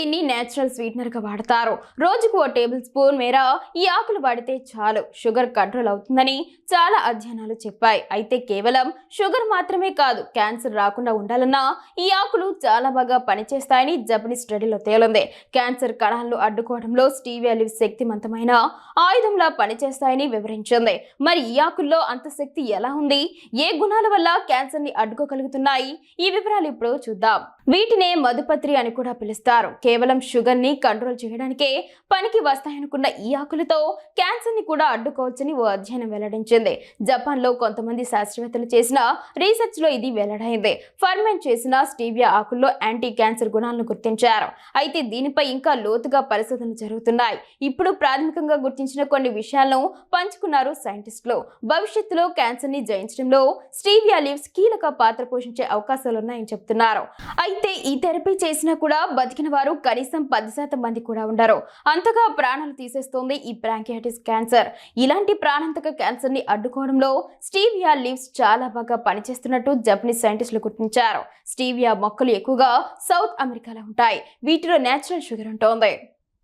దీన్ని నేచురల్ స్వీట్నర్గా వాడతారు. రోజుకు ఓ టేబుల్ స్పూన్ మేర ఈ ఆకులు వాడితే చాలు. షుగర్ కంట్రోల్ అవుతుందని చాలా అధ్యయనాలు చెప్పాయి. అయితే కేవలం షుగర్ మాత్రమే కాదు క్యాన్సర్ రాకుండా ఉండాలన్నా ఈ ఆకులు చాలా బాగా పనిచేస్తాయని జపనీస్ స్టడీలో తేలింది. క్యాన్సర్ కణాలను అడ్డుకోవడంలో స్టీవియా శక్తివంతమైన ఆయుధంలా పనిచేస్తాయని వివరించింది. మరి ఈ ఆకుల్లో అంత శక్తి ఎలా ఉంది? ఏ గుణాల వల్ల క్యాన్సర్ని అడ్డుకోగలుగుతున్నాయి? ఈ వివరాలు ఇప్పుడు చూద్దాం. వీటినే మధుపత్రి అని కూడా పిలుస్తారు. కేవలం షుగర్ని కంట్రోల్ చేయడానికే పనికి వస్తాయనుకున్న ఈ ఆకులతో క్యాన్సర్ని కూడా అడ్డుకోవచ్చని ఓ అధ్యయనం వెల్లడించింది. జపాన్లో కొంతమంది శాస్త్రవేత్తలు చేసిన రీసెర్చ్లో ఇది వెల్లడైంది. ఫర్మెంట్ చేసిన స్టీవియా ఆకుల్లో యాంటీ క్యాన్సర్ గుణాలను గుర్తించారు. అయితే దీనిపై ఇంకా లోతుగా పరిశోధనలు జరుగుతున్నాయి. ఇప్పుడు ప్రాథమికంగా గుర్తించిన కొన్ని విషయాలను పంచుకున్నారు సైంటిస్టులు. భవిష్యత్తులో క్యాన్సర్ని జయించడంలో స్టీవియా లీవ్స్ కీలక పాత్ర పోషించే అవకాశాలున్నాయని చెప్తున్నారు. అయితే ఈ థెరపీ చేసినా కూడా బతికిన వారు కనీసం పది శాతం మంది కూడా ఉండరు. అంతగా ప్రాణాలు తీసేస్తోంది ఈ ప్రాంకియాటిస్ క్యాన్సర్. ఇలాంటి ప్రాణాంతక క్యాన్సర్ని అడ్డుకోవడంలో స్టీవియా లీవ్స్ చాలా బాగా పనిచేస్తున్నట్టు జపనీస్ సైంటిస్టులు గుర్తించారు. స్టీవియా మొక్కలు ఎక్కువగా సౌత్ అమెరికాలో ఉంటాయి. వీటిలో నేచురల్ షుగర్ ఉంటుంది.